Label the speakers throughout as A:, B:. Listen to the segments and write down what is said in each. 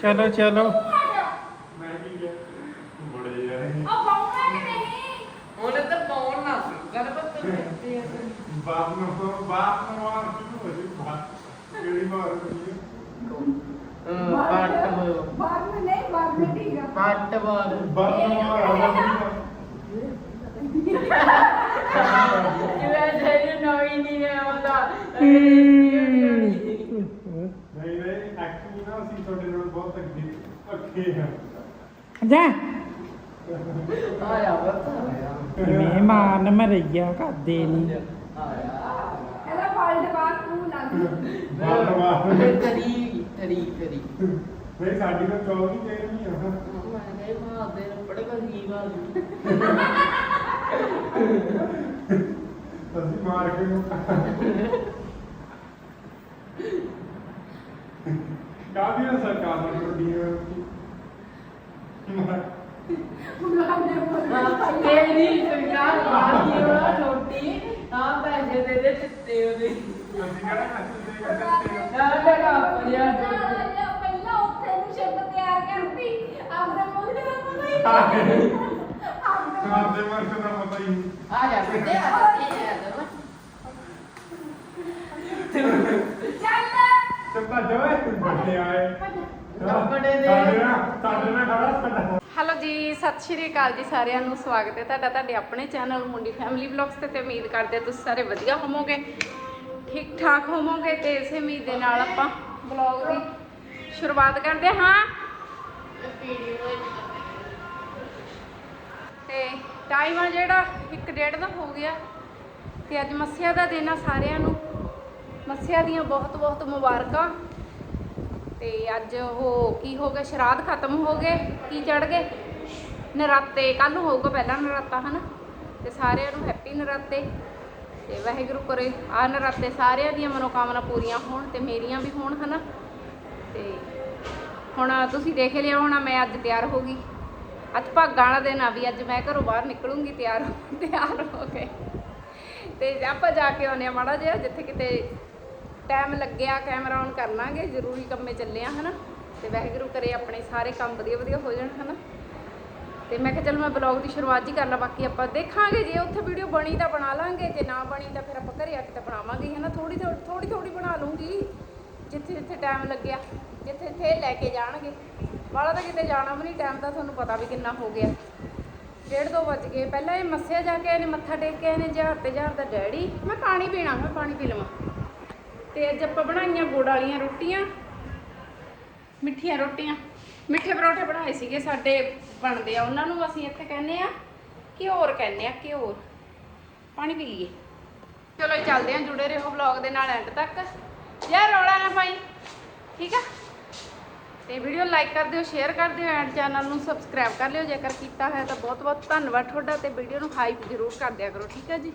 A: ਚਲੋ ਚਲੋ।
B: ਉਹਨੇ ਤਾਂ ਪਾਉਣ ਨਾ ਸੀ। ਗੱਲ ਪਤਾ ਕਿੱਥੇ ਆ
C: ਬਾਪ ਨੂੰ ਬਾਪ ਨੂੰ ਆ ਕਿਉਂ ਹੋਈ ਬਾਪ ਕਿਹੜੀ ਮਾਰ
B: ਪੱਟ
D: ਬੋਲ ਬਾਹਰ ਨਹੀਂ ਬਾਹਰ ਨਹੀਂ ਠੀਕ ਆ।
B: ਪੱਟ ਬੋਲ
C: ਬਾਪ ਨੂੰ ਮਾਰ You guys didn't know any of that.
A: ਜਾ।
B: ਆਇਆ ਬੱਤਾ
A: ਮਹਿਮਾਨ ਮਰਈਆ ਕਰਦੇ ਨਹੀਂ
D: ਇਹਦਾ ਫਾਲਟ ਬਾਅਦ
C: ਤੂੰ ਲੱਗ ਫਿਰ
B: ਤਰੀ ਤਰੀ ਤਰੀ।
C: ਫਿਰ ਸਾਡੀ ਤਾਂ ਚੌਕ ਹੀ ਤੇ ਨਹੀਂ ਆ।
B: ਮੈਂ ਮਾਂ ਦੇ ਬੜੇ ਗਰੀਬ ਆ।
C: ਅਸੀਂ ਮਾਰ ਕੇ ਮੁੱਕਾ। ਕਾਹਦੀ ਨਾ ਸਰਕਾਰ ਟੁੱਟੀਆਂ
B: ਤੇਰੀ ਸਰਕਾਰ ਮਾਰਦੀ ਉਹ ਰੋਟੀ ਆ ਪੈਸੇ ਦੇ ਦੇ ਚਿੱਤੇ ਉਹਦੇ।
C: ਅਸੀਂ ਕਿਹੜਾ ਮੈਸੇਜ ਦੇ
B: ਨਾ ਲਗਾ ਪੜਿਆ
D: ਪਹਿਲਾਂ ਉੱਥੇ ਨੂੰ ਸ਼ਬਦ ਤਿਆਰ ਕਰਦੀ ਆਪਣੇ ਮੁੰਡੇ ਦਾ ਪਤਾ ਹੀ
C: ਆਪਦੇ ਮਰਦ ਦਾ ਪਤਾ ਹੀ
B: ਆ ਜਾ ਬੇਟੇ ਆ ਜਾ। ਜਾ
D: ਚੱਲ
C: ਚੱਪਾ ਜੋਏ ਵੱਡੇ ਆਏ।
B: ਕੱਪੜੇ ਦੇ।
C: ਸਾਡੇ ਨਾਲ ਸਾਡੇ ਨਾਲ ਖੜਾ ਸਾਡਾ
E: ਹੈਲੋ ਜੀ ਸਤਿ ਸ਼੍ਰੀ ਅਕਾਲ ਜੀ ਸਾਰਿਆਂ ਨੂੰ ਸਵਾਗਤ ਹੈ ਤੁਹਾਡਾ ਤੁਹਾਡੇ ਆਪਣੇ ਚੈਨਲ ਮੁੰਡੀ ਫੈਮਿਲੀ ਵਲੌਗਸ ਤੇ ਤੇ ਉਮੀਦ ਕਰਦੇ ਹਾਂ ਤੁਸੀਂ ਸਾਰੇ ਵਧੀਆ ਹੋਵੋਗੇ ਠੀਕ ਠਾਕ ਹੋਵੋਗੇ ਤੇ ਇਸੇ ਉਮੀਦ ਦੇ ਨਾਲ ਆਪਾਂ ਵਲੌਗ ਦੀ ਸ਼ੁਰੂਆਤ ਕਰਦੇ ਹਾਂ। ਤੇ ਟਾਈਮ ਆ ਜਿਹੜਾ 1:30 ਦਾ ਹੋ ਗਿਆ ਤੇ ਅੱਜ ਮੱਸਿਆ ਦਾ ਦਿਨ ਆ ਸਾਰਿਆਂ ਨੂੰ। ਮੱਸਿਆ ਦੀਆਂ ਬਹੁਤ ਬਹੁਤ ਮੁਬਾਰਕਾਂ। ਤੇ ਅੱਜ ਉਹ ਕੀ ਹੋ ਗਿਆ? ਸ਼ਰਾਧ ਖਤਮ ਹੋ ਗਏ। ਕੀ ਚੜ ਗਏ? ਨਰਾਤੇ। ਕੱਲ ਨੂੰ ਹੋਊਗਾ ਪਹਿਲਾ ਨਰਾਤਾ, ਹਨਾ? ਤੇ ਸਾਰਿਆਂ ਨੂੰ ਹੈਪੀ ਨਰਾਤੇ। ਤੇ ਵਾਹਿਗੁਰੂ ਕਰੇ ਆ ਨਰਾਤੇ ਸਾਰਿਆਂ ਦੀਆਂ ਮਨੋਕਾਮਨਾ ਪੂਰੀਆਂ ਹੋਣ ਤੇ ਮੇਰੀਆਂ ਵੀ ਹੋਣ, ਹਨਾ? ਤੇ ਹੁਣ ਤੁਸੀਂ ਦੇਖ ਲਿਆ ਹੋਣਾ, ਮੈਂ ਅੱਜ ਤਿਆਰ ਹੋ ਗਈ। ਅੱਜ ਭਾਗਾਂ ਵਾਲਾ ਦਿਨ ਆ ਵੀ, ਅੱਜ ਮੈਂ ਘਰੋਂ ਬਾਹਰ ਨਿਕਲੂੰਗੀ, ਤਿਆਰ ਤਿਆਰ ਹੋ ਕੇ। ਤੇ ਆਪਾਂ ਜਾ ਕੇ ਆਉਂਦੇ ਆ ਮਾੜਾ ਜਿਹਾ, ਜਿੱਥੇ ਕਿਤੇ ਟਾਈਮ ਲੱਗਿਆ ਕੈਮਰਾ ਔਨ ਕਰ ਲਾਂਗੇ, ਜ਼ਰੂਰੀ ਕੰਮੇ ਚੱਲੇ ਆ, ਹਨਾ? ਤੇ ਵਾਹਿਗੁਰੂ ਕਰੇ ਆਪਣੇ ਸਾਰੇ ਕੰਮ ਵਧੀਆ ਵਧੀਆ ਹੋ ਜਾਣ, ਹਨਾ? ਤੇ ਮੈਂ ਕਿਹਾ ਚਲ ਮੈਂ ਬਲੌਗ ਦੀ ਸ਼ੁਰੂਆਤ ਹੀ ਕਰ ਲਾਂ, ਬਾਕੀ ਆਪਾਂ ਦੇਖਾਂਗੇ, ਜੇ ਉੱਥੇ ਵੀਡੀਓ ਬਣੀ ਤਾਂ ਬਣਾ ਲਾਂਗੇ, ਜੇ ਨਾ ਬਣੀ ਤਾਂ ਫਿਰ ਆਪਾਂ ਘਰੇ ਆ ਕੇ ਤਾਂ ਬਣਾਵਾਂਗੇ ਹਨਾ? ਥੋੜੀ ਥੋੜੀ ਥੋੜੀ ਬਣਾ ਲੂੰਗੀ। ਜਿੱਥੇ ਜਿੱਥੇ ਟਾਈਮ ਲੱਗਿਆ, ਜਿੱਥੇ ਇੱਥੇ ਲੈ ਕੇ ਜਾਣਗੇ। ਵਾਲਾ ਤਾਂ ਕਿਤੇ ਜਾਣਾ ਵੀ ਨਹੀਂ ਟਾਈਮ ਤਾਂ ਤੁਹਾਨੂੰ ਪਤਾ ਵੀ ਕਿੰਨਾ ਹੋ ਗਿਆ। ਡੇਢ ਦੋ ਵੱਜ ਗਏ। ਪਹਿਲਾਂ ਇਹ ਮੱਸਿਆ ਜਾ ਕੇ ਇਹਨੇ ਮੱਥਾ ਟੇਕ ਕੇ ਇਹਨੇ ਜਹਾਰ ਤੇ ਜਹਾਰ ਦਾ ਡੈਡੀ। ਮੈਂ ਪਾਣੀ ਪੀਣਾ, ਮੈਂ ਪਾਣੀ ਪੀ ਲਵਾਂ। ਤੇ ਅੱਜ ਆਪਾਂ ਬਣਾਈਆਂ ਗੁੜ ਵਾਲੀਆਂ ਰੋਟੀਆਂ, ਮਿੱਠੀਆਂ ਰੋਟੀਆਂ। ਮਿੱਠੇ ਪਰੌਂਠੇ ਬਣਾਏ ਸੀਗੇ ਸਾਡੇ, ਬਣਦੇ ਆ ਉਹਨਾਂ ਨੂੰ ਅਸੀਂ ਇੱਥੇ ਕਹਿੰਦੇ ਆ ਘਿਓਰ ਕਹਿੰਦੇ ਆ ਘਿਓਰ ਪਾਣੀ ਪੀ ਲਈਏ। ਚਲੋ ਚੱਲਦੇ ਆ ਜੁੜੇ ਰਹੋ ਵਲੌਗ ਦੇ ਨਾਲ ਐਂਡ ਤੱਕ। ਯਾਰ ਰੌਲਾ ਨਾ ਪਾਈ। ਠੀਕ ਆ? ਤੇ ਵੀਡੀਓ ਲਾਈਕ ਕਰ ਦਿਓ ਸ਼ੇਅਰ ਕਰ ਦਿਓ ਐਂਡ ਚੈਨਲ ਨੂੰ ਸਬਸਕ੍ਰਾਈਬ ਕਰ ਲਿਓ। ਜੇਕਰ ਕੀਤਾ ਹੈ ਤਾਂ ਬਹੁਤ ਬਹੁਤ ਧੰਨਵਾਦ ਤੁਹਾਡਾ ਤੇ ਵੀਡੀਓ ਨੂੰ ਹਾਈਪ ਜ਼ਰੂਰ ਕਰ ਦਿਆ ਕਰੋ। ਠੀਕ ਹੈ ਜੀ?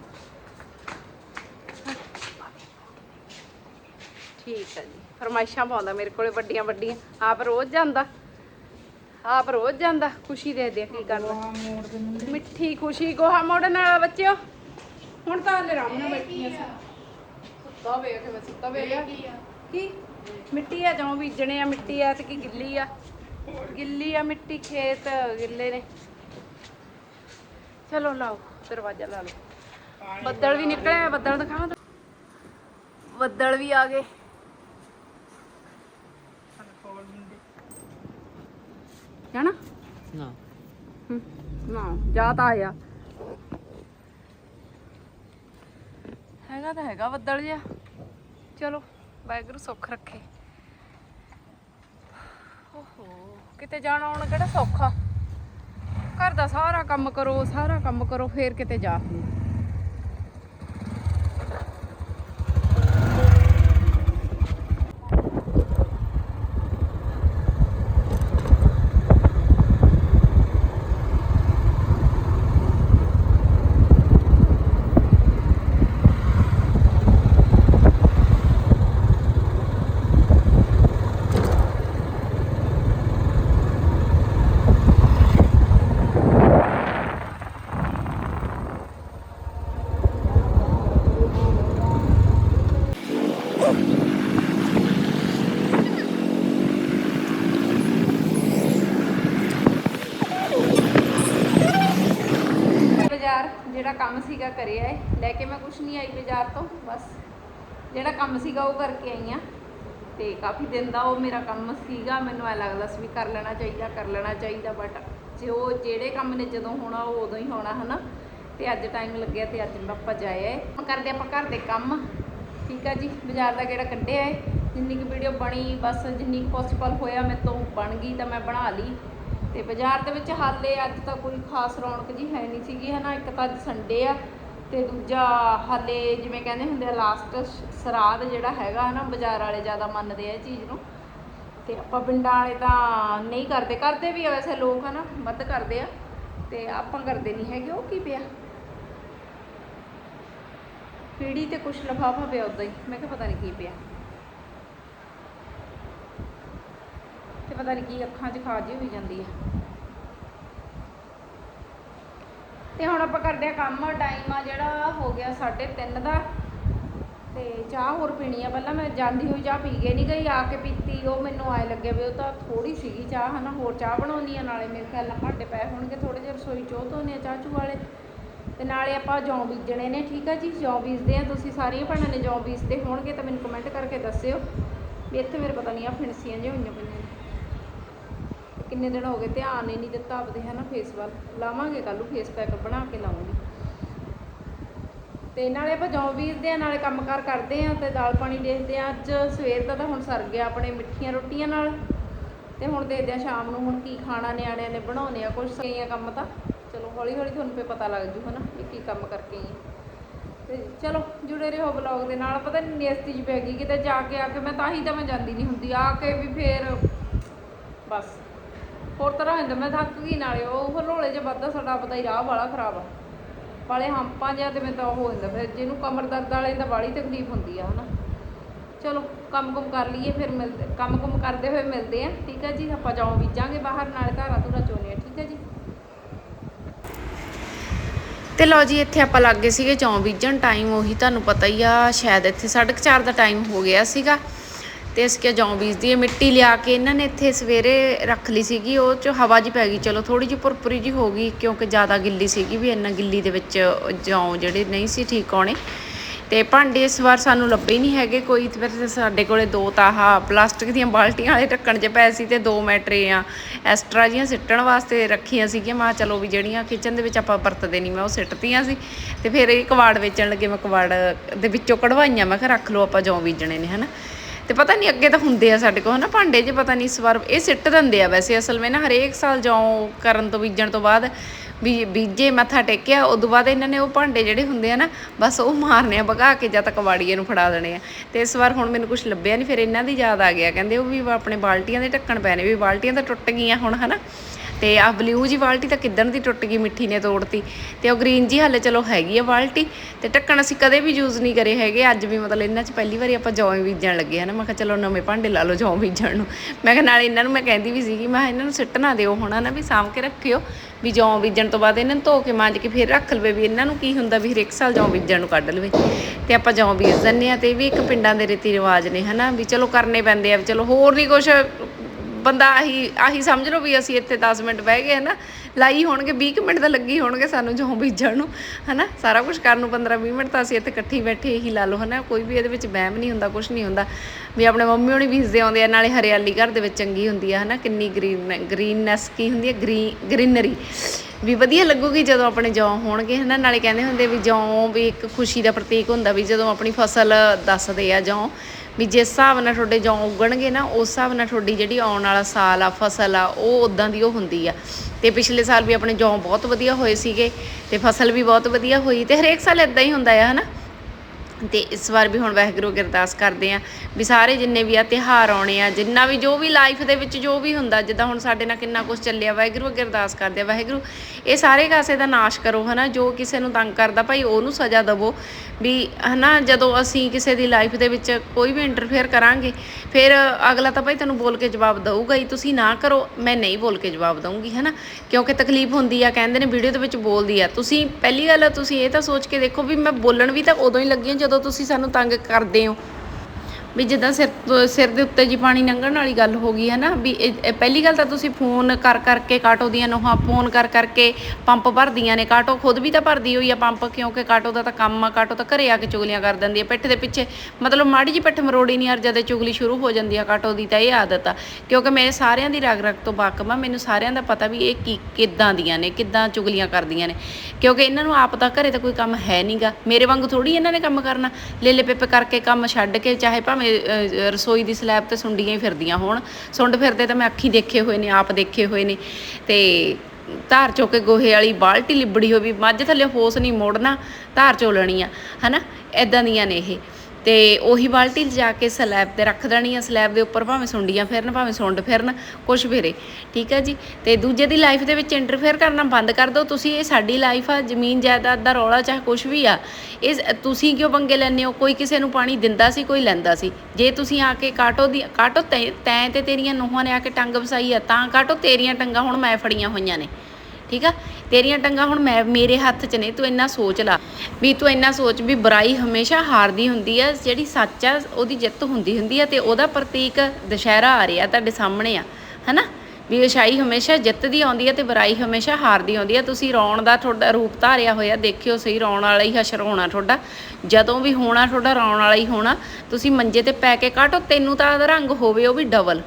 E: ਠੀਕ ਹੈ ਜੀ। ਫਰਮਾਇਸ਼ਾਂ ਪਾਉਂਦਾ ਮੇਰੇ ਕੋਲੇ ਵੱਡੀਆਂ ਵੱਡੀਆਂ। ਆਪ ਰੋਜ਼ ਜਾਂਦਾ। ਆਪ ਰੋਜ਼ ਜਾਂਦਾ। ਖੁਸ਼ੀ ਦੇ ਦੇ ਕੀ ਕਰਦਾ ਮਿੱਠੀ ਖੁਸ਼ੀ ਗੋਹਾ ਮੋੜਨ ਵਾਲਾ ਬੱਚਿਓ। ਹੁਣ ਤਾਂ ਹਲੇ ਆਰਾਮ ਨਾਲ ਬੈਠੀਆਂ ਸੀ ਸੁੱਤਾ ਵੇਖ ਮੈਂ ਸੁੱਤਾ ਵੇਖ ਕੀ? ਮਿੱਟੀ ਆ ਜੋਂ ਬੀਜਣੇ ਆ। ਮਿੱਟੀ ਆ ਤੇ ਕੀ ਗਿੱਲੀ ਆ। ਗਿੱਲੀ ਆ ਮਿੱਟੀ ਖੇਤ ਗਿੱਲੇ ਨੇ। ਚਲੋ ਲਾਓ ਦਰਵਾਜ਼ਾ ਲਾ ਲਓ। ਬੱਦਲ ਵੀ ਨਿਕਲਿਆ ਬੱਦਲ ਦਿਖਾਵਾਂ ਬੱਦਲ ਵੀ ਆ ਗਏ। ਜਾਣਾ
B: ਨਾ।
E: ਹਮ, ਨਾ ਜਾ ਤਾਂ ਆਇਆ ਹੈਗਾ ਤਾਂ ਹੈਗਾ ਬੱਦਲ ਜਿਹਾ। ਚਲੋ ਵਾਹਿਗੁਰੂ ਸੁੱਖ ਰੱਖੇ। ਓਹੋ ਕਿਤੇ ਜਾਣਾ ਆਉਣਾ ਕਿਹੜਾ ਸੌਖਾ। ਘਰ ਦਾ ਸਾਰਾ ਕੰਮ ਕਰੋ ਸਾਰਾ ਕੰਮ ਕਰੋ ਫੇਰ ਕਿਤੇ ਜਾ। ਹੁੰਦਾ ਜਿਹੜਾ
F: ਕੰਮ ਸੀਗਾ ਕਰਿਆ ਏ, ਲੈ ਕੇ ਮੈਂ ਕੁਛ ਨਹੀਂ ਆਈ ਬਾਜ਼ਾਰ ਤੋਂ, ਬਸ। ਜਿਹੜਾ ਕੰਮ ਸੀਗਾ ਉਹ ਕਰਕੇ ਆਈ ਆ। ਤੇ ਕਾਫੀ ਦਿਨ ਦਾ ਉਹ ਮੇਰਾ ਕੰਮ ਸੀਗਾ, ਮੈਨੂੰ ਐ ਲੱਗਦਾ ਸੀ ਵੀ ਕਰ ਲੈਣਾ ਚਾਹੀਦਾ, ਕਰ ਲੈਣਾ ਚਾਹੀਦਾ ਬਟ ਜੇ ਉਹ ਜਿਹੜੇ ਕੰਮ ਨੇ ਜਦੋਂ ਹੋਣਾ, ਉਹ ਉਦੋਂ ਹੀ ਹੋਣਾ, ਹਨਾ? ਤੇ ਅੱਜ ਟਾਈਮ ਲੱਗਿਆ ਤੇ ਅੱਜ ਆਪਾਂ ਜਾਇਆ ਏ। ਹੁਣ ਕਰਦੇ ਆਪਾਂ ਘਰ ਦੇ ਕੰਮ। ਠੀਕ ਆ ਜੀ? ਬਾਜ਼ਾਰ ਦਾ ਕਿਹੜਾ ਕੱਢਿਆ ਏ? ਜਿੰਨੀ ਕੁ ਵੀਡੀਓ ਬਣੀ, ਬਸ ਜਿੰਨੀ ਪੋਸੀਬਲ ਹੋਇਆ ਮੇਰੇ ਤੋਂ, ਬਣ ਗਈ ਤਾਂ ਮੈਂ ਬਣਾ ਲਈ। ਤੇ ਬਾਜ਼ਾਰ ਦੇ ਵਿੱਚ ਹਾਲੇ ਅੱਜ ਤਾਂ ਕੋਈ ਖਾਸ ਰੌਣਕ ਜੀ ਹੈ ਨਹੀਂ ਸੀਗੀ ਹਨਾ ਇੱਕ ਤਾਂ ਅੱਜ ਸੰਡੇ ਆ ਤੇ ਦੂਜਾ ਹਾਲੇ ਜਿਵੇਂ ਕਹਿੰਦੇ ਹੁੰਦੇ ਆ ਲਾਸਟ ਸਰਾਧ ਜਿਹੜਾ ਹੈਗਾ ਹਨਾ ਬਾਜ਼ਾਰ ਵਾਲੇ ਜ਼ਿਆਦਾ ਮੰਨਦੇ ਆ ਇਹ ਚੀਜ਼ ਨੂੰ। ਤੇ ਆਪਾਂ ਪਿੰਡਾਂ ਵਾਲੇ ਤਾਂ ਨਹੀਂ ਕਰਦੇ ਕਰਦੇ ਵੀ ਆ ਵੈਸੇ ਲੋਕ ਹਨਾ ਵੱਧ ਕਰਦੇ ਆ। ਤੇ ਆਪਾਂ ਕਰਦੇ ਨਹੀਂ ਹੈਗੇ, ਉਹ ਕੀ ਪਿਆ? ਪੀੜੀ ਤੇ ਕੁਛ ਲਫਾਫਾ ਪਿਆ ਉਦਾਂ ਹੀ, ਮੈਂ ਕਿਹਾ ਪਤਾ ਨਹੀਂ ਕੀ ਪਿਆ। ਤੇ ਪਤਾ ਨਹੀਂ ਕੀ ਅੱਖਾਂ 'ਚ ਖਾਜ ਹੋਈ ਜਾਂਦੀ ਹੈ ਤੇ ਹੁਣ ਆਪਾਂ ਕਰਦੇ ਆ ਕੰਮ ਟਾਈਮ ਆ ਜਿਹੜਾ, ਹੋ ਗਿਆ 3:30 ਦਾ। ਤੇ ਚਾਹ ਹੋਰ ਪੀਣੀ ਆ, ਪਹਿਲਾਂ ਮੈਂ ਜਾਂਦੀ ਹੋਈ ਚਾਹ ਪੀ ਕੇ ਨਹੀਂ ਗਈ, ਆ ਕੇ ਪੀਤੀ, ਉਹ ਮੈਨੂੰ ਆਏ ਲੱਗਿਆ ਵੀ ਉਹ ਤਾਂ ਥੋੜੀ ਸੀਗੀ ਚਾਹ, ਹਨਾ, ਹੋਰ ਚਾਹ ਬਣਾਉਣੀ ਆ, ਨਾਲੇ ਮੇਰੇ ਖਿਆਲ ਨਾਲ ਭਾਂਡੇ ਪਏ ਹੋਣਗੇ ਥੋੜੇ ਜਿਹੇ ਰਸੋਈ ਚੋਹ ਧੋਨੇ ਆ ਚਾਹ ਚੂ ਵਾਲੇ। ਤੇ ਨਾਲੇ ਆਪਾਂ ਜੌਂ ਬੀਜਣੇ ਨੇ, ਠੀਕ ਆ ਜੀ? ਜੌਂ ਬੀਜਦੇ ਆ ਤੁਸੀਂ ਸਾਰੀਆਂ ਭੈਣਾਂ ਨੇ, ਜੌਂ ਬੀਜਦੇ ਹੋਣਗੇ ਤਾਂ ਮੈਨੂੰ ਕਮੈਂਟ ਕਰਕੇ ਦੱਸਿਓ। ਵੀ ਇੱਥੇ ਮੇਰੇ ਪਤਾ ਨਹੀਂ ਆ ਫਿਣਸੀਆਂ ਜਿਹੀਆਂ ਹੋਈਆਂ ਪਈਆਂ ਕਿੰਨੇ ਦਿਨ ਹੋ ਗਏ ਧਿਆਨ ਹੀ ਨਹੀਂ ਦਿੱਤਾ ਆਪਦੇ, ਹਨਾ ਫੇਸ ਵੱਲ ਲਾਵਾਂਗੇ ਕੱਲ ਨੂੰ ਫੇਸ ਪੈਕ ਬਣਾ ਕੇ ਲਾਉਂਗੀ ਤੇ ਨਾਲੇ ਆਪਾਂ ਜੌਂ ਬੀਜਦੇ ਆ ਨਾਲੇ ਕੰਮਕਾਰ ਕਰਦੇ ਆ ਤੇ ਦਾਲ ਪਾਣੀ ਦੇਖਦੇ ਆ ਅੱਜ ਸਵੇਰ ਦਾ ਤਾਂ ਹੁਣ ਸਰ ਗਿਆ ਆਪਣੇ ਮਿੱਠੀਆਂ ਰੋਟੀਆਂ ਨਾਲ। ਤੇ ਹੁਣ ਦੇਖਦੇ ਆ ਸ਼ਾਮ ਨੂੰ ਹੁਣ ਕੀ ਖਾਣਾ ਨਿਆਣਿਆਂ ਨੇ ਬਣਾਉਣੇ ਆ ਕੁਝ ਸਹੀ ਆ ਕੰਮ ਤਾਂ। ਚਲੋ ਹੌਲੀ ਹੌਲੀ ਤੁਹਾਨੂੰ ਫੇ ਪਤਾ ਲੱਗ ਜੂ, ਹਨਾ, ਵੀ ਕੀ ਕੰਮ ਕਰਕੇ ਆਈ ਤੇ ਚਲੋ, ਜੁੜੇ ਰਹੋ ਬਲੌਗ ਦੇ ਨਾਲ, ਪਤਾ ਨਹੀਂ ਨੇਸਤੀ ਚ ਪੈ ਗਈ ਕਿਤੇ ਜਾ ਕੇ ਆ ਕੇ, ਮੈਂ ਤਾਂ ਹੀ ਤਾਂ ਮੈਂ ਜਾਂਦੀ ਨਹੀਂ ਹੁੰਦੀ, ਆ ਕੇ ਵੀ ਫੇਰ ਬਸ। ਹੋਰ ਤਰ੍ਹਾਂ ਹੁੰਦਾ, ਮੈਂ ਥੱਕ ਗਈ ਨਾਲੇ, ਉਹ ਹਲੋਲੇ ਜਿਹਾ ਵੱਧਦਾ, ਸਾਡਾ ਪਤਾ ਹੀ ਰਾਹ ਵਾਲਾ ਖਰਾਬ ਆ। ਵਾਲੇ ਹੰਪਾਂ ਜਿਹਾ ਤੇ ਮੈਂ ਤਾਂ ਉਹ ਹੋ ਜਾਂਦਾ, ਫਿਰ ਜਿਹਨੂੰ ਕਮਰ ਦਰਦ ਵਾਲੇ ਤਾਂ ਬਾੜੀ ਤਕਲੀਫ ਹੁੰਦੀ ਆ, ਹਨਾ। ਚਲੋ ਕੰਮ ਕੁਮ ਕਰ ਲਈਏ, ਫਿਰ ਮਿਲਦੇ ਕੰਮ ਕੁਮ ਕਰਦੇ ਹੋਏ ਮਿਲਦੇ ਆ, ਠੀਕ ਹੈ ਜੀ? ਆਪਾਂ ਜਾਉਂ ਬੀਜਾਂਗੇ ਬਾਹਰ, ਨਾਲੇ ਧਾਰਾ ਧੂਰਾ ਚੋਨੇ ਠੀਕ ਹੈ ਜੀ? ਤੇ ਲਓ ਜੀ, ਇੱਥੇ ਆਪਾਂ ਲੱਗ ਸੀਗੇ ਚੌਂ ਬੀਜਣ ਟਾਈਮ ਉਹੀ ਤੁਹਾਨੂੰ ਪਤਾ ਹੀ ਆ, ਸ਼ਾਇਦ ਇੱਥੇ 4:30 ਦਾ ਟਾਈਮ ਹੋ ਗਿਆ ਸੀਗਾ। ਤੇ ਅਸੀਂ ਕਿਹਾ ਜੌਂ ਬੀਜਦੀ ਹੈ ਮਿੱਟੀ ਲਿਆ ਕੇ ਇਹਨਾਂ ਨੇ ਇੱਥੇ ਸਵੇਰੇ ਰੱਖ ਲਈ ਸੀਗੀ, ਉਹ ਚ ਹਵਾ ਜੀ ਪੈ ਗਈ, ਚਲੋ ਥੋੜੀ ਜਿਹੀ ਭੁਰਪੁਰੀ ਜੀ ਹੋ ਗਈ, ਕਿਉਂਕਿ ਜ਼ਿਆਦਾ ਗਿੱਲੀ ਸੀਗੀ ਵੀ ਇੰਨਾ ਗਿੱਲੀ ਦੇ ਵਿੱਚ ਜੌਂ ਜਿਹੜੇ ਨਹੀਂ ਸੀ ਠੀਕ ਆਉਣੇ। ਤੇ ਭਾਂਡੇ ਇਸ ਵਾਰ ਸਾਨੂੰ ਲੱਭੇ ਨਹੀਂ ਹੈਗੇ, ਕੋਈ ਤੇ ਫਿਰ ਸਾਡੇ ਕੋਲੇ ਦੋ ਤਾਹਾ, ਪਲਾਸਟਿਕ ਦੀਆਂ ਬਾਲਟੀਆਂ ਵਾਲੇ ਢੱਕਣ 'ਚ ਪਏ ਸੀ ਤੇ ਦੋ ਮੈਟਰੇਆਂ ਐਕਸਟਰਾ ਜੀਆਂ ਸਿੱਟਣ ਵਾਸਤੇ ਰੱਖੀਆਂ ਸੀਗੀਆਂ, ਮੈਂ ਚਲੋ ਵੀ ਜਿਹੜੀਆਂ ਕਿਚਨ ਦੇ ਵਿੱਚ ਆਪਾਂ ਵਰਤਦੇ ਨਹੀਂ, ਮੈਂ ਉਹ ਸਿੱਟਤੀਆਂ ਸੀ। ਤੇ ਫਿਰ ਇਹ ਕਵਾੜ ਵੇਚਣ ਲੱਗੇ, ਮੈਂ ਕਵਾੜ ਦੇ ਵਿੱਚੋਂ ਕਢਵਾਈਆਂ, ਮੈਂ ਕਿਹਾ ਰੱਖ ਲਓ ਆਪਾਂ ਜੌਂ ਬੀਜਣੇ ਨੇ, ਹਨਾ। ਤੇ ਪਤਾ ਨਹੀਂ ਅੱਗੇ ਤਾਂ ਹੁੰਦੇ ਆ ਸਾਡੇ ਕੋਲ, ਹਨਾ? ਭਾਂਡੇ ਜੇ ਪਤਾ ਨਹੀਂ ਇਸ ਵਾਰ ਇਹ ਸਿੱਟ ਦਿੰਦੇ ਆ ਵੈਸੇ ਅਸਲ ਵਿੱਚ ਨਾ, ਹਰੇਕ ਸਾਲ ਜੌਂ ਕਰਨ ਤੋਂ, ਬੀਜਣ ਤੋਂ ਬਾਅਦ ਵੀ ਬੀਜੇ, ਮੱਥਾ ਟੇਕਿਆ, ਉਦੋਂ ਬਾਅਦ ਇਹਨਾਂ ਨੇ ਉਹ ਭਾਂਡੇ ਜਿਹੜੇ ਹੁੰਦੇ ਆ ਨਾ, ਬਸ ਉਹ ਮਾਰਨੇ ਆ, ਭਗਾ ਕੇ ਜਾਂ ਤੱਕ ਵਾੜੀਏ ਨੂੰ ਫੜਾ ਦੇਣੇ ਆ। ਤੇ ਇਸ ਵਾਰ ਹੁਣ ਮੈਨੂੰ ਕੁਝ ਲੱਭਿਆ ਨਹੀਂ, ਫਿਰ ਇਹਨਾਂ ਦੀ ਯਾਦ ਆ ਗਿਆ। ਕਹਿੰਦੇ ਉਹ ਵੀ ਆਪਣੇ ਬਾਲਟੀਆਂ ਦੇ ਢੱਕਣ ਪੈਣੇ ਵੀ ਬਾਲਟੀਆਂ ਤਾਂ ਟੁੱਟ ਗਈਆਂ ਹੁਣ, ਹਨਾ? ਤੇ ਆਹ ਬਲੂ ਜੀ ਬਾਲਟੀ ਤਾਂ ਕਿੱਦਣ ਦੀ ਟੁੱਟ ਗਈ, ਮਿੱਠੀ ਨੇ ਤੋੜਤੀ। ਤੇ ਉਹ ਗ੍ਰੀਨ ਜੀ ਹਾਲੇ ਚਲੋ ਹੈਗੀ ਆ ਬਾਲਟੀ ਤੇ ਢੱਕਣ ਅਸੀਂ ਕਦੇ ਵੀ ਯੂਜ਼ ਨਹੀਂ ਕਰੇ ਹੈਗੇ। ਅੱਜ ਵੀ ਮਤਲਬ ਇਹਨਾਂ 'ਚ ਪਹਿਲੀ ਵਾਰੀ ਆਪਾਂ ਜੌਂ ਬੀਜਣ ਲੱਗੇ ਆ ਨਾ। ਮੈਂ ਕਿਹਾ ਚਲੋ ਨਵੇਂ ਭਾਂਡੇ ਲਾ ਲਓ ਜੌਂ ਬੀਜਣ ਨੂੰ। ਮੈਂ ਕਿਹਾ ਨਾਲੇ ਇਹਨਾਂ ਨੂੰ ਮੈਂ ਕਹਿੰਦੀ ਵੀ ਸੀਗੀ, ਮੈਂ ਕਿਹਾ ਇਹਨਾਂ ਨੂੰ ਸਿੱਟ ਨਾ ਦਿਓ ਹੁਣ ਨਾ ਵੀ ਸਾਂਭ ਕੇ ਰੱਖਿਓ। ਵੀ ਜੌਂ ਬੀਜਣ ਤੋਂ ਬਾਅਦ ਇਹਨਾਂ ਨੂੰ ਧੋ ਕੇ ਮਾਂਜ ਕੇ ਫਿਰ ਰੱਖ ਲਵੇ ਵੀ ਇਹਨਾਂ ਨੂੰ ਕੀ ਹੁੰਦਾ ਵੀ ਹਰੇਕ ਸਾਲ ਜੌਂ ਬੀਜਣ ਨੂੰ ਕੱਢ ਲਵੇ। ਤੇ ਆਪਾਂ ਜੌਂ ਬੀਜ ਦਿੰਦੇ ਆ ਤੇ ਇਹ ਵੀ ਇੱਕ ਪਿੰਡਾਂ ਦੇ ਰੀਤੀ ਰਿਵਾਜ ਨੇ ਹਨਾ ਵੀ ਚਲੋ ਕਰਨੇ ਪੈਂਦੇ ਆ ਵੀ ਚਲੋ ਹੋਰ ਨਹੀਂ ਕੁਛ ਬੰਦਾ ਆਹੀ ਆਹੀ ਸਮਝ ਲਓ ਵੀ ਅਸੀਂ ਇੱਥੇ 10 ਮਿੰਟ ਬਹਿ ਗਏ, ਹਨਾ? ਲਾਈ ਹੋਣਗੇ 20 ਕੁ ਮਿੰਟ ਤਾਂ ਲੱਗੀ ਹੋਣਗੇ ਸਾਨੂੰ ਜੌਂ ਬੀਜਣ ਨੂੰ, ਹਨਾ? ਸਾਰਾ ਕੁਝ ਕਰਨ ਨੂੰ 15 20 ਮਿੰਟ ਤਾਂ ਅਸੀਂ ਇੱਥੇ ਇਕੱਠੇ ਹੀ ਬੈਠੇ ਹੀ ਲਾ ਲਓ, ਹਨਾ? ਕੋਈ ਵੀ ਇਹਦੇ ਵਿੱਚ ਵਹਿਮ ਨਹੀਂ ਹੁੰਦਾ ਕੁਝ ਨਹੀਂ ਹੁੰਦਾ। ਵੀ ਆਪਣੇ ਮੰਮੀ ਹੋਣੀ ਬੀਜਦੇ ਆਉਂਦੇ ਆ, ਨਾਲੇ ਹਰਿਆਲੀ ਘਰ ਦੇ ਵਿੱਚ ਚੰਗੀ ਹੁੰਦੀ ਆ, ਹਨਾ? ਕਿੰਨੀ ਗ੍ਰੀਨ, ਗ੍ਰੀਨਨੈਸ ਕੀ ਹੁੰਦੀ ਹੈ ਗ੍ਰੀ, ਗ੍ਰੀਨਰੀ। ਵੀ ਵਧੀਆ ਲੱਗੂਗੀ ਜਦੋਂ ਆਪਣੇ ਜੌਂ ਹੋਣਗੇ, ਹਨਾ? ਨਾਲੇ ਕਹਿੰਦੇ ਹੁੰਦੇ ਵੀ ਜੌਂ ਵੀ ਇੱਕ ਖੁਸ਼ੀ ਦਾ ਪ੍ਰਤੀਕ ਹੁੰਦਾ ਵੀ ਜਦੋਂ ਆਪਣੀ ਫਸਲ ਦੱਸਦੇ ਆ ਜੌਂ ਵੀ ਜਿਸ ਹਿਸਾਬ ਨਾਲ ਤੁਹਾਡੇ ਜੌਂ ਉਗਣਗੇ ਨਾ, ਉਸ ਹਿਸਾਬ ਨਾਲ ਤੁਹਾਡੀ ਜਿਹੜੀ ਆਉਣ ਵਾਲਾ ਸਾਲ ਆ, ਫਸਲ ਆ, ਉਹ ਉਦਾਂ ਦੀ ਉਹ ਹੁੰਦੀ ਆ। ਤੇ ਪਿਛਲੇ ਸਾਲ ਵੀ ਆਪਣੇ ਜੌਂ ਬਹੁਤ ਵਧੀਆ ਹੋਏ ਸੀਗੇ ਤੇ ਫਸਲ ਵੀ ਬਹੁਤ ਵਧੀਆ ਹੋਈ ਤੇ ਹਰੇਕ ਸਾਲ ਇਦਾਂ ਹੀ ਹੁੰਦਾ ਆ, ਹਨਾ? ਤੇ ਇਸ ਵਾਰ ਵੀ ਹੁਣ ਵਾਹਿਗੁਰੂ ਅੱਗੇ ਅਰਦਾਸ ਕਰਦੇ ਆ ਵੀ ਸਾਰੇ ਜਿੰਨੇ ਵੀ ਆ ਤਿਹਾਰ ਆਉਣੇ ਆ, ਜਿੰਨਾ ਵੀ ਜੋ ਵੀ ਲਾਈਫ ਦੇ ਵਿੱਚ ਜੋ ਵੀ ਹੁੰਦਾ, ਜਿੱਦਾਂ ਹੁਣ ਸਾਡੇ ਨਾਲ ਕਿੰਨਾ ਕੁਝ ਚੱਲਿਆ, ਵਾਹਿਗੁਰੂ ਅੱਗੇ ਅਰਦਾਸ ਕਰਦੇ ਆ, ਵਾਹਿਗੁਰੂ ਇਹ ਸਾਰੇ ਕਾਸੇ ਦਾ ਨਾਸ਼ ਕਰੋ, ਹਨਾ, ਜੋ ਕਿਸੇ ਨੂੰ ਤੰਗ ਕਰਦਾ ਭਾਈ ਉਹਨੂੰ ਸਜ਼ਾ ਦਵੋ ਵੀ, ਹਨਾ, ਜਦੋਂ ਅਸੀਂ ਕਿਸੇ ਦੀ ਲਾਈਫ ਦੇ ਵਿੱਚ ਕੋਈ ਵੀ ਇੰਟਰਫੇਅਰ ਕਰਾਂਗੇ, ਫਿਰ ਅਗਲਾ ਤਾਂ ਭਾਈ ਤੈਨੂੰ ਬੋਲ ਕੇ ਜਵਾਬ ਦਊਗਾ ਹੀ, ਤੁਸੀਂ ਨਾ ਕਰੋ, ਮੈਂ ਨਹੀਂ ਬੋਲ ਕੇ ਜਵਾਬ ਦਊਂਗੀ, ਹਨਾ, ਕਿਉਂਕਿ ਤਕਲੀਫ ਹੁੰਦੀ ਆ, ਕਹਿੰਦੇ ਨੇ ਵੀਡੀਓ ਦੇ ਵਿੱਚ ਬੋਲਦੀ ਆ, ਤੁਸੀਂ ਪਹਿਲੀ ਗੱਲ ਤੁਸੀਂ ਇਹ ਤਾਂ ਸੋਚ ਕੇ ਦੇਖੋ ਵੀ ਮੈਂ ਬੋਲਣ ਵੀ ਤਾਂ ਉਦੋਂ ਹੀ ਲੱਗੀ ਹਾਂ ਜਦੋਂ ਤੁਸੀਂ ਸਾਨੂੰ ਤੰਗ ਕਰਦੇ ਹੋ ਵੀ ਜਿੱਦਾਂ ਸਿਰ ਤੋਂ- ਸਿਰ ਦੇ ਉੱਤੇ ਜੀ ਪਾਣੀ ਲੰਘਣ ਵਾਲੀ ਗੱਲ ਹੋ ਗਈ ਹੈ ਨਾ, ਵੀ ਇਹ- ਪਹਿਲੀ ਗੱਲ ਤਾਂ ਤੁਸੀਂ ਫੋਨ ਕਰ, ਕਰਕੇ ਕਾਟੋ ਦੀਆਂ ਨੋਹਾਂ, ਫੋਨ ਕਰ, ਕਰਕੇ ਪੰਪ ਭਰਦੀਆਂ ਨੇ, ਕਾਟੋ ਖੁਦ ਵੀ ਤਾਂ ਭਰਦੀ ਹੋਈ ਆ ਪੰਪ, ਕਿਉਂਕਿ ਕਾਟੋ ਦਾ ਤਾਂ ਕੰਮ ਆ, ਕਾਟੋ ਤਾਂ ਘਰੇ ਆ ਕੇ ਚੁਗਲੀਆਂ ਕਰ ਦਿੰਦੀ ਆ, ਪਿੱਠ ਦੇ ਪਿੱਛੇ ਮਤਲਬ ਮਾੜੀ ਜੀ ਪਿੱਠ ਮਰੋੜੀ ਨਹੀਂ ਯਾਰ ਜਦੇ ਚੁਗਲੀ ਸ਼ੁਰੂ ਹੋ ਜਾਂਦੀ ਆ ਕਾਟੋ ਦੀ ਤਾਂ ਇਹ ਆਦਤ ਆ, ਕਿਉਂਕਿ ਮੈਂ ਸਾਰਿਆਂ ਦੀ ਰਗ ਰਗ ਤੋਂ ਵਾਕਫ ਆ, ਮੈਨੂੰ ਸਾਰਿਆਂ ਦਾ ਪਤਾ ਵੀ ਇਹ ਕੀ, ਕਿੱਦਾਂ ਦੀਆਂ ਨੇ, ਕਿੱਦਾਂ ਚੁਗਲੀਆਂ ਕਰਦੀਆਂ ਨੇ, ਕਿਉਂਕਿ ਇਹਨਾਂ ਨੂੰ ਆਪ ਤਾਂ ਘਰੇ ਤਾਂ ਕੋਈ ਕੰਮ ਹੈ ਨਹੀਂਗਾ ਮੇਰੇ ਵਾਂਗੂ ਥੋੜੀ ਇਹਨਾਂ ਨੇ ਕੰਮ ਕਰਨਾ, ਲੇਲੇ ਪੇਪੇ ਕਰਕੇ ਕੰਮ ਛੱਡ ਕੇ, ਚਾਹੇ ਭਾਵੇਂ ਰਸੋਈ ਦੀ ਸਲੈਬ ਤੇ ਸੁੰਡੀਆਂ ਹੀ ਫਿਰਦੀਆਂ ਹੋਣ। ਸੁੰਡ ਫਿਰਦੇ ਤਾਂ ਮੈਂ ਅੱਖੀ ਦੇਖੇ ਹੋਏ ਨੇ, ਆਪ ਦੇਖੇ ਹੋਏ ਨੇ। ਤੇ ਧਾਰ ਚੋ ਕੇ ਗੋਹੇ ਵਾਲੀ ਬਾਲਟੀ ਲਿਬੜੀ ਹੋਵੇ ਮੱਝ ਥੱਲੇ ਹੋਸ ਨਹੀਂ ਮੋੜਨਾ, ਧਾਰ ਚੋ ਲੈਣੀ ਆ, ਹਨਾ? ਐਦਾਂ ਦੀਆਂ ਨੇ ਇਹ। ਤੇ ਉਹੀ ਬਾਲਟੀ ਲਿਜਾ ਕੇ ਸਲੈਬ ਤੇ ਰੱਖ ਦੇਣੀ ਆ, ਸਲੈਬ ਦੇ ਉੱਪਰ ਭਾਵੇਂ ਸੁੰਡੀਆਂ ਫਿਰਨ, ਭਾਵੇਂ ਸੁੰਡ ਫਿਰਨ, ਕੁਛ ਫਿਰੇ ਠੀਕ ਹੈ ਜੀ? ਤੇ ਦੂਜੇ ਦੀ ਲਾਈਫ ਦੇ ਵਿੱਚ ਇੰਟਰਫੇਅਰ ਕਰਨਾ ਬੰਦ ਕਰ ਦਿਓ। ਤੁਸੀਂ ਇਹ ਸਾਡੀ ਲਾਈਫ ਆ, ਜ਼ਮੀਨ ਜਾਇਦਾਦ ਦਾ ਰੌਲਾ ਚਾਹੇ ਕੁਛ ਵੀ ਆ, ਇਹ ਤੁਸੀਂ ਕਿਉਂ ਪੰਗੇ ਲੈਂਦੇ ਹੋ? ਕੋਈ ਕਿਸੇ ਨੂੰ ਪਾਣੀ ਦਿੰਦਾ ਸੀ, ਕੋਈ ਲੈਂਦਾ ਸੀ। ਜੇ ਤੁਸੀਂ ਆ ਕੇ ਕਾਟੋ ਦੀ, ਕਾਟੋ ਤੈਂ ਤੈਂ ਤੇ ਤੇਰੀਆਂ ਨੂੰਹਾਂ ਨੇ ਆ ਕੇ ਟੰਗ ਵਸਾਈ ਆ, ਤਾਂ ਕਾਟੋ ਤੇਰੀਆਂ ਟੰਗਾਂ ਹੁਣ ਮੈਂ ਫੜੀਆਂ ਹੋਈਆਂ ਨੇ। ਠੀਕ ਆ? ਤੇਰੀਆਂ ਟੰਗਾਂ ਹੁਣ ਮੈਂ ਮੇਰੇ ਹੱਥ 'ਚ ਨੇ, ਤੂੰ ਇੰਨਾ ਸੋਚ ਲਾ। ਵੀ ਤੂੰ ਇੰਨਾ ਸੋਚ ਵੀ ਬੁਰਾਈ ਹਮੇਸ਼ਾ ਹਾਰਦੀ ਹੁੰਦੀ ਆ, ਜਿਹੜੀ ਸੱਚ ਆ, ਉਹਦੀ ਜਿੱਤ ਹੁੰਦੀ ਹੁੰਦੀ ਆ ਤੇ ਉਹਦਾ ਪ੍ਰਤੀਕ ਦੁਸ਼ਹਿਰਾ ਆ ਰਿਹਾ ਤੁਹਾਡੇ ਸਾਹਮਣੇ ਆ, ਹਨਾ? ਵੀ ਅਛਾਈ ਹਮੇਸ਼ਾ ਜਿੱਤਦੀ ਆਉਂਦੀ ਹੈ ਤੇ ਬੁਰਾਈ ਹਮੇਸ਼ਾ ਹਾਰਦੀ ਆਉਂਦੀ ਹੈ ਤੁਸੀਂ ਰੌਣ ਦਾ ਤੁਹਾਡਾ ਰੂਪ ਧਾਰਿਆ ਹੋਇਆ, ਦੇਖਿਓ ਸਹੀ, ਰੌਣ ਵਾਲਾ ਹੀ ਹਸ਼ਰ ਹੋਣਾ ਤੁਹਾਡਾ। ਜਦੋਂ ਵੀ ਹੋਣਾ, ਤੁਹਾਡਾ ਰੌਣ ਵਾਲਾ ਹੀ ਹੋਣਾ। ਤੁਸੀਂ ਮੰਜੇ ਤੇ ਪੈ ਕੇ ਕਾਟੋ, ਤੈਨੂੰ ਤਾਂ ਰੰਗ ਹੋਵੇ ਉਹ ਵੀ ਡਬਲ।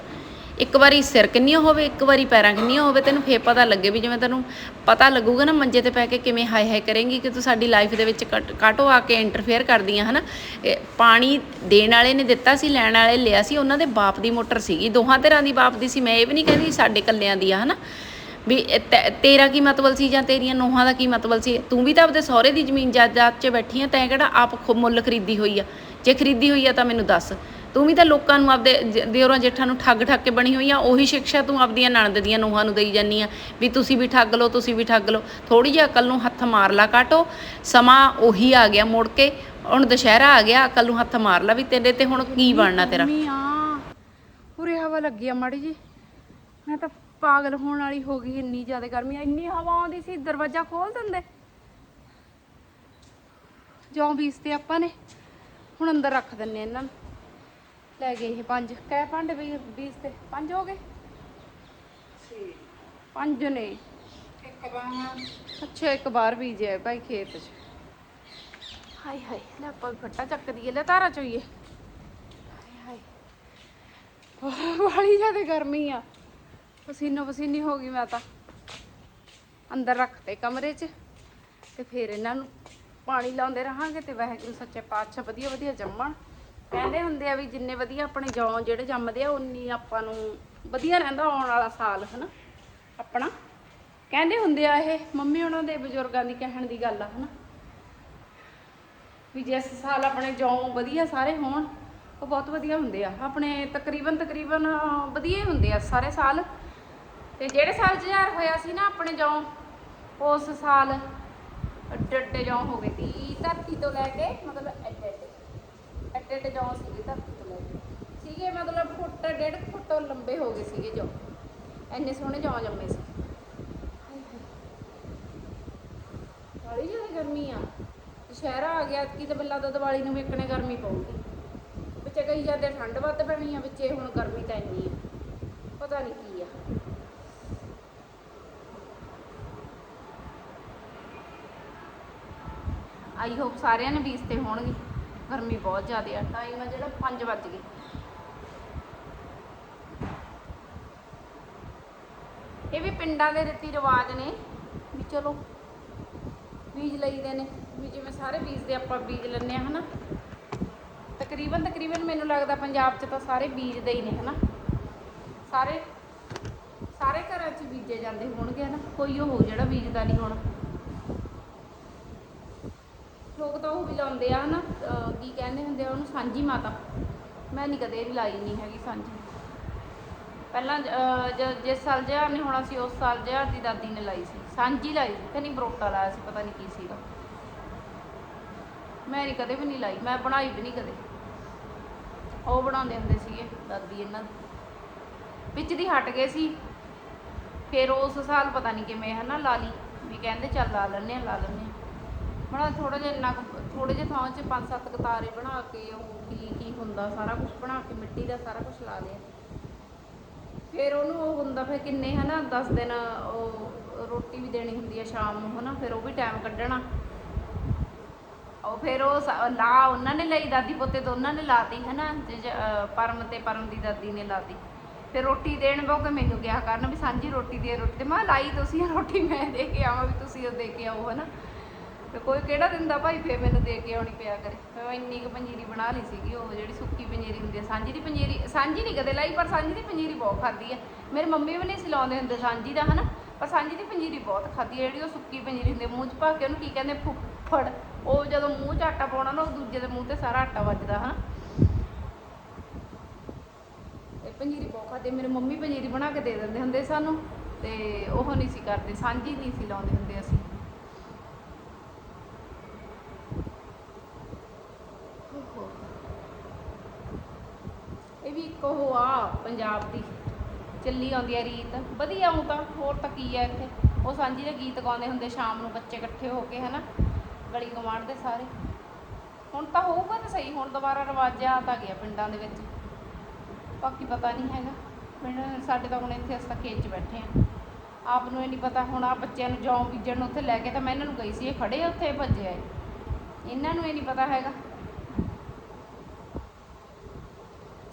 F: ਇੱਕ ਵਾਰੀ ਸਿਰ ਕਿੰਨੀਆਂ ਹੋਵੇ, ਇੱਕ ਵਾਰੀ ਪੈਰਾਂ ਕਿੰਨੀਆਂ ਹੋਵੇ, ਤੈਨੂੰ ਫੇਰ ਪਤਾ ਲੱਗੇ ਵੀ ਜਿਵੇਂ ਤੈਨੂੰ ਪਤਾ ਲੱਗੂਗਾ ਨਾ ਮੰਜੇ ਤੇ ਪੈ ਕੇ ਕਿਵੇਂ ਹਾਏ ਹਾਏ ਕਰੇਂਗੀ ਕਿ ਤੂੰ ਸਾਡੀ ਲਾਈਫ ਦੇ ਵਿੱਚ ਕੱਟ- ਕਾਟੋ ਆ ਕੇ ਇੰਟਰਫੇਅਰ ਕਰਦੀਆਂ, ਹਨਾ? ਇਹ ਪਾਣੀ ਦੇਣ ਵਾਲੇ ਨੇ ਦਿੱਤਾ ਸੀ, ਲੈਣ ਵਾਲੇ ਲਿਆ ਸੀ, ਉਹਨਾਂ ਦੇ ਬਾਪ ਦੀ ਮੋਟਰ ਸੀਗੀ, ਦੋਹਾਂ ਤਰ੍ਹਾਂ ਦੀ ਬਾਪ ਦੀ ਸੀ, ਮੈਂ ਇਹ ਵੀ ਨਹੀਂ ਕਹਿੰਦੀ ਸਾਡੇ ਕੱਲਿਆਂ ਦੀ ਆ, ਹਨਾ? ਵੀ ਇਹ ਤੈ- ਤੇਰਾ ਕੀ ਮਤਲਬ ਸੀ ਜਾਂ ਤੇਰੀਆਂ ਨੋਹਾਂ ਦਾ ਕੀ ਮਤਲਬ ਸੀ? ਤੂੰ ਵੀ ਤਾਂ ਆਪਦੇ ਸਹੁਰੇ ਦੀ ਜ਼ਮੀਨ ਜਾਇਦਾਦ 'ਚ ਬੈਠੀ ਆ, ਤੈਂ ਕਿਹੜਾ ਆਪ ਖੁਦ ਮੁੱਲ ਖਰੀਦੀ ਹੋਈ ਆ? ਜੇ ਖਰੀਦੀ ਹੋਈ ਆ ਤਾਂ ਮੈਨੂੰ ਦੱਸ। ਤੂੰ ਵੀ ਤਾਂ ਲੋਕਾਂ ਨੂੰ ਆਪਦੇ ਦਿਓਰਾਂ ਜੇਠਾਂ ਨੂੰ ਠੱਗ ਠੱਗ ਕੇ ਬਣੀ ਹੋਈ ਆ, ਉਹੀ ਸਿੱਖਿਆ ਤੂੰ ਆਪਦੀਆਂ ਨਣਦ ਦੀਆਂ ਨੂੰਹਾਂ ਨੂੰ ਦੇਈ ਜਾਨੀ ਆ, ਵੀ ਤੁਸੀਂ ਵੀ ਠੱਗ ਲਓ, ਤੁਸੀਂ ਵੀ ਠੱਗ ਲਓ। ਥੋੜੀ ਜਿਹੀ ਅਕਲ ਨੂੰ ਹੱਥ ਮਾਰ ਲਾ, ਕਾਟੋ। ਸਮਾਂ ਉਹੀ ਆ ਗਿਆ ਮੁੜ ਕੇ, ਹੁਣ ਦੁਸ਼ਹਿਰਾ ਆ ਗਿਆ, ਅਕਲ ਨੂੰ ਹੱਥ ਮਾਰ ਲਾ ਵੀ ਤੇਰੇ ਤੇ ਹੁਣ ਕੀ ਬਣਨਾ ਤੇਰਾ? ਉਰੇ ਹਵਾ ਲੱਗੀ ਆ ਮਾੜੀ ਜੀ ਮੈਂ ਤਾਂ ਪਾਗਲ ਹੋਣ ਵਾਲੀ ਹੋ ਗਈ ਇੰਨੀ ਜ਼ਿਆਦਾ ਗਰਮੀ ਆ ਇੰਨੀ ਹਵਾ ਆਉਂਦੀ ਸੀ ਦਰਵਾਜ਼ਾ ਖੋਲ ਦਿੰਦੇ। ਜੋਂ ਬੀਸ ਤੇ ਆਪਾਂ ਨੇ ਹੁਣ ਅੰਦਰ ਰੱਖ ਦਿੰਨੇ ਇਹਨਾਂ ਨੂੰ। ਲੈ ਗਏ ਇਹ ਪੰਜ। ਕੈ ਭਾਂਡੇ ਵੀ ਬੀਸ ਤੇ। ਪੰਜ ਹੋ ਗਏ? ਪੰਜ ਨੇ।
E: ਇੱਕ ਬਾਹਾਂ
F: ਅੱਛਾ ਇੱਕ ਬਾਹਰ ਬੀਜਿਆ ਭਾਈ ਖੇਤ 'ਚ। ਹਾਏ ਹਾਏ ਲੈ ਆਪਾਂ ਫੱਟਾ ਚੱਕ ਦਈਏ ਲੈ ਤਾਰਾ ਚੋਈਏ। ਹਾਏ ਹਾਏ। ਵਾਲੀ ਜ਼ਿਆਦਾ ਗਰਮੀ ਆ। ਪਸੀਨੋ ਪਸੀਨੀ ਹੋ ਗਈ ਮੈਂ ਤਾਂ। ਅੰਦਰ ਰੱਖਤੇ ਕਮਰੇ 'ਚ ਤੇ ਫਿਰ ਇਹਨਾਂ ਨੂੰ ਪਾਣੀ ਲਾਉਂਦੇ ਰਹਾਂਗੇ ਤੇ ਵਾਹਿਗੁਰੂ ਸੱਚੇ ਪਾਤਸ਼ਾਹ ਵਧੀਆ ਵਧੀਆ ਜੰਮਣ। ਕਹਿੰਦੇ ਹੁੰਦੇ ਆ ਵੀ ਜਿੰਨੇ ਵਧੀਆ ਆਪਣੇ ਜੌਂ ਜਿਹੜੇ ਜੰਮਦੇ ਆ, ਉਨੀ ਆਪਾਂ ਨੂੰ ਵਧੀਆ ਰਹਿੰਦਾ ਆਉਣ ਵਾਲਾ ਸਾਲ, ਹਨਾ? ਆਪਣਾ। ਕਹਿੰਦੇ ਹੁੰਦੇ ਆ ਇਹ ਮੰਮੀ ਉਹਨਾਂ ਦੇ ਬਜ਼ੁਰਗਾਂ ਦੀ ਕਹਿਣ ਦੀ ਗੱਲ ਆ, ਹਨਾ? ਵੀ ਜਿਸ ਸਾਲ ਆਪਣੇ ਜੌਂ ਵਧੀਆ ਸਾਰੇ ਹੋਣ, ਉਹ ਬਹੁਤ ਵਧੀਆ ਹੁੰਦੇ ਆ। ਆਪਣੇ ਤਕਰੀਬਨ ਤਕਰੀਬਨ ਵਧੀਆ ਹੀ ਹੁੰਦੇ ਆ ਸਾਰੇ ਸਾਲ। ਤੇ ਜਿਹੜੇ ਸਾਲ ਜੁਝਾਰ ਹੋਇਆ ਸੀ ਨਾ ਆਪਣੇ ਜੌਂ, ਉਸ ਸਾਲ ਅੱਡੇ ਅੱਡੇ ਜੌਂ ਹੋ ਗਏ ਤੀ ਧਰਤੀ ਤੋਂ ਲੈ ਕੇ ਮਤਲਬ ਐਡੇ ਐਡੇ ਐਡੇ ਐਡੇ ਜੌਂ ਸੀਗੇ ਧਰਤੀ ਤੋਂ ਲੈ ਕੇ। ਸੀਗੇ ਮਤਲਬ ਫੁੱਟ, ਡੇਢ ਫੁੱਟ ਲੰਬੇ ਹੋ ਗਏ ਸੀਗੇ ਜੌਂ। ਇੰਨੇ ਸੋਹਣੇ ਜੌਂ ਜੰਮੇ ਸੀ। ਬੜੀ ਜ਼ਿਆਦਾ ਗਰਮੀ ਆ। ਦੁਸ਼ਹਿਰਾ ਆ ਗਿਆ ਕੀ ਤੇ ਬੱਲਾ ਦਾ ਦੀਵਾਲੀ ਨੂੰ ਵੇਖਣੇ ਗਰਮੀ ਪਊਗੀ। ਵਿੱਚ ਕਈ ਜਾਂਦੇ ਠੰਡ ਵੱਧ ਪੈਣੀ ਆ, ਵਿੱਚੇ ਹੁਣ ਗਰਮੀ ਤਾਂ ਇੰਨੀ ਆ। ਪਤਾ ਨਹੀਂ ਕੀ ਆ ਆਈ ਹੋਪ ਸਾਰਿਆਂ ਨੇ ਬੀਸ ਤੇ ਹੋਣਗੇ। ਗਰਮੀ ਬਹੁਤ ਜ਼ਿਆਦਾ ਆ। ਟਾਈਮ ਆ ਜਿਹੜਾ 5 ਵੱਜ ਗਏ। ਇਹ ਵੀ ਪਿੰਡਾਂ ਦੇ ਰੀਤੀ ਰਿਵਾਜ ਨੇ ਵੀ ਚਲੋ ਬੀਜ ਲਈਦੇ ਨੇ। ਵੀ ਜਿਵੇਂ ਸਾਰੇ ਬੀਜਦੇ ਆਪਾਂ ਬੀਜ ਲੈਂਦੇ ਆ, ਹਨਾ? ਤਕਰੀਬਨ ਤਕਰੀਬਨ ਮੈਨੂੰ ਲੱਗਦਾ ਪੰਜਾਬ 'ਚ ਤਾਂ ਸਾਰੇ ਬੀਜਦੇ ਹੀ ਨੇ, ਹਨਾ? ਸਾਰੇ ਸਾਰੇ ਘਰਾਂ 'ਚ ਬੀਜੇ ਜਾਂਦੇ ਹੋਣਗੇ, ਹਨਾ? ਕੋਈ ਉਹ ਹੋਊ ਜਿਹੜਾ ਬੀਜਦਾ ਨਹੀਂ ਹੋਣਾ। ਲੋਕ ਤਾਂ ਉਹ ਵੀ ਲਾਉਂਦੇ ਆ ਹਨਾ ਅਹ ਕੀ ਕਹਿੰਦੇ ਹੁੰਦੇ ਆ ਉਹਨੂੰ ਸਾਂਝੀ ਮਾਤਾ। ਮੈਂ ਨਹੀਂ ਕਦੇ ਵੀ ਲਾਈ ਨਹੀਂ ਹੈਗੀ ਸਾਂਝੀ। ਪਹਿਲਾਂ ਅਹ, ਜ- ਜਿਸ ਸਾਲ ਜਿਹਾ ਨੇ ਹੋਣਾ ਸੀ ਉਸ ਸਾਲ ਜਿਹਾ ਦੀ ਦਾਦੀ ਨੇ ਲਾਈ ਸੀ। ਸਾਂਝੀ ਲਾਈ ਸੀ ਕਹਿੰਦੀ ਨਹੀਂ ਬਰੋਟਾ ਲਾਇਆ ਸੀ ਪਤਾ ਨਹੀਂ ਕੀ ਸੀਗਾ। ਮੈਂ ਨਹੀਂ ਕਦੇ ਵੀ ਨਹੀਂ ਲਾਈ ਮੈਂ ਬਣਾਈ ਵੀ ਨਹੀਂ ਕਦੇ। ਉਹ ਬਣਾਉਂਦੇ ਹੁੰਦੇ ਸੀਗੇ ਦਾਦੀ ਇਹਨਾਂ ਦੀ। ਵਿੱਚ ਦੀ ਹਟ ਗਏ ਸੀ। ਫਿਰ ਉਸ ਸਾਲ ਪਤਾ ਨਹੀਂ ਕਿਵੇਂ ਹਨਾ ਲਾ ਲਈ ਵੀ ਕਹਿੰਦੇ ਚੱਲ ਲਾ ਲੈਂਦੇ ਹਾਂ ਲਾ ਲੈਂਦੇ ਆ ਬਣਾ ਥੋੜਾ ਜਿਹਾ ਇੰਨਾ ਕੁ
E: ਥੋੜੇ ਜਿਹੇ ਥਾਂ 'ਚ ਪੰਜ ਸੱਤ ਕਤਾਰੇ ਬਣਾ ਕੇ ਉਹ ਕੀ ਕੀ ਹੁੰਦਾ, ਸਾਰਾ ਕੁਝ ਬਣਾ ਕੇ ਮਿੱਟੀ ਦਾ ਸਾਰਾ ਕੁਝ ਲਾ ਲਿਆ। ਫਿਰ ਉਹਨੂੰ ਉਹ ਹੁੰਦਾ, ਫਿਰ ਕਿੰਨੇ ਹਨਾ 10 ਦਿਨ ਉਹ ਰੋਟੀ ਵੀ ਦੇਣੀ ਹੁੰਦੀ ਹੈ ਸ਼ਾਮ ਨੂੰ, ਹਨਾ, ਫਿਰ ਉਹ ਵੀ ਟਾਈਮ ਕੱਢਣਾ। ਉਹ ਫਿਰ ਉਹ ਲਾ, ਉਹਨਾਂ ਨੇ ਲਈ ਦਾਦੀ ਪੋਤੇ ਦੋਨਾਂ ਨੇ ਲਾਤੀ, ਹਨਾ ਪਰਮ ਤੇ ਪਰਮ ਦੀ ਦਾਦੀ ਨੇ ਲਾਤੀ। ਫਿਰ ਰੋਟੀ ਦੇਣ ਬੋ ਮੈਨੂੰ ਕਿਹਾ ਕਰਨ ਵੀ, ਸਾਂਝੀ ਰੋਟੀ ਦੇ ਰੋਟੀ ਤੇ। ਮੈਂ ਕਿਹਾ, ਲਾਈ ਤੁਸੀਂ ਰੋਟੀ, ਮੈਂ ਦੇ ਕੇ ਆਵਾਂ ਵੀ ਤੁਸੀਂ ਉਹ ਦੇ ਕੇ ਆਓ, ਹਨਾ? ਤੇ ਕੋਈ ਕਿਹੜਾ ਦਿੰਦਾ ਭਾਈ ਫੇਰ ਮੈਨੂੰ ਦੇ ਕੇ ਆਉਣੀ ਪਿਆ ਕਰੇ। ਮੈਂ ਇੰਨੀ ਕੁ ਪੰਜੀਰੀ ਬਣਾ ਲਈ ਸੀਗੀ, ਉਹ ਜਿਹੜੀ ਸੁੱਕੀ ਪੰਜੀਰੀ ਹੁੰਦੀ ਹੈ ਸਾਂਝੀ ਦੀ ਪੰਜੀਰੀ, ਸਾਂਝੀ ਨਹੀਂ ਕਦੇ ਲਾਈ, ਪਰ ਸਾਂਝੀ ਦੀ ਪੰਜੀਰੀ ਬਹੁਤ ਖਾਦੀ ਹੈ ਮੇਰੇ ਮੰਮੀ ਵੀ ਨਹੀਂ ਸੀ ਲਾਉਂਦੇ ਹੁੰਦੇ ਸਾਂਝੀ ਦਾ, ਹਨਾ? ਪਰ ਸਾਂਝੀ ਦੀ ਪੰਜੀਰੀ ਬਹੁਤ ਖਾਦੀ ਹੈ ਜਿਹੜੀ ਉਹ ਸੁੱਕੀ ਪੰਜੀਰੀ ਹੁੰਦੀ ਮੂੰਹ 'ਚ ਪਾ ਕੇ ਉਹਨੂੰ ਕੀ ਕਹਿੰਦੇ ਫੁੱਫੜ। ਉਹ ਜਦੋਂ ਮੂੰਹ 'ਚ ਆਟਾ ਪਾਉਣਾ ਨਾ, ਉਹ ਦੂਜੇ ਦੇ ਮੂੰਹ ਤੇ ਸਾਰਾ ਆਟਾ ਵੱਜਦਾ, ਹਨਾ? ਇਹ ਪੰਜੀਰੀ ਬਹੁਤ ਖਾਦੀ ਮੇਰੇ ਮੰਮੀ ਪੰਜੀਰੀ ਬਣਾ ਕੇ ਦੇ ਦਿੰਦੇ ਹੁੰਦੇ ਸਾਨੂੰ, ਤੇ ਉਹ ਨਹੀਂ ਸੀ ਕਰਦੇ, ਸਾਂਝੀ ਨਹੀਂ ਸੀ ਲਾਉਂਦੇ ਹੁੰਦੇ ਅਸੀਂ ਓਹੋ। ਇਹ ਵੀ ਇੱਕ ਉਹ ਆ ਪੰਜਾਬ ਦੀ, ਚੱਲੀ ਆਉਂਦੀ ਆ ਰੀਤ। ਵਧੀਆ ਹੂੰ ਤਾਂ, ਹੋਰ ਤਾਂ ਕੀ ਆ ਇੱਥੇ। ਉਹ ਸਾਂਝੀ ਦੇ ਗੀਤ ਗਾਉਂਦੇ ਹੁੰਦੇ ਸ਼ਾਮ ਨੂੰ ਬੱਚੇ ਇਕੱਠੇ ਹੋ ਕੇ, ਹਨਾ? ਗਲੀ ਗਵਾਂਢ ਦੇ ਸਾਰੇ। ਹੁਣ ਤਾਂ ਹੋਊਗਾ ਤਾਂ ਸਹੀ, ਹੁਣ ਦੁਬਾਰਾ ਰਿਵਾਜਾ ਤਾਂ ਗਿਆ ਪਿੰਡਾਂ ਦੇ ਵਿੱਚ। ਬਾਕੀ ਪਤਾ ਨਹੀਂ ਹੈਗਾ। ਪਿੰਡ ਸਾਡੇ ਤਾਂ ਹੁਣ ਇੱਥੇ ਅਸੀਂ ਤਾਂ ਖੇਤ 'ਚ ਬੈਠੇ ਆ ਆਪ ਨੂੰ ਇਹ ਨਹੀਂ ਪਤਾ, ਹੁਣ ਆ ਬੱਚਿਆਂ ਨੂੰ ਜੌਂ ਬੀਜਣ ਨੂੰ ਉੱਥੇ ਲੈ ਕੇ ਤਾਂ ਮੈਂ ਇਹਨਾਂ ਨੂੰ ਗਈ ਸੀ, ਇਹ ਖੜੇ ਉੱਥੇ ਭੱਜਿਆ ਆਏ। ਇਹਨਾਂ ਨੂੰ ਇਹ ਨਹੀਂ ਪਤਾ ਹੈਗਾ।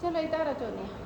E: ਚਲੋ ਇਹ ਧਾਰਾ ਚੋਨੇ ਆ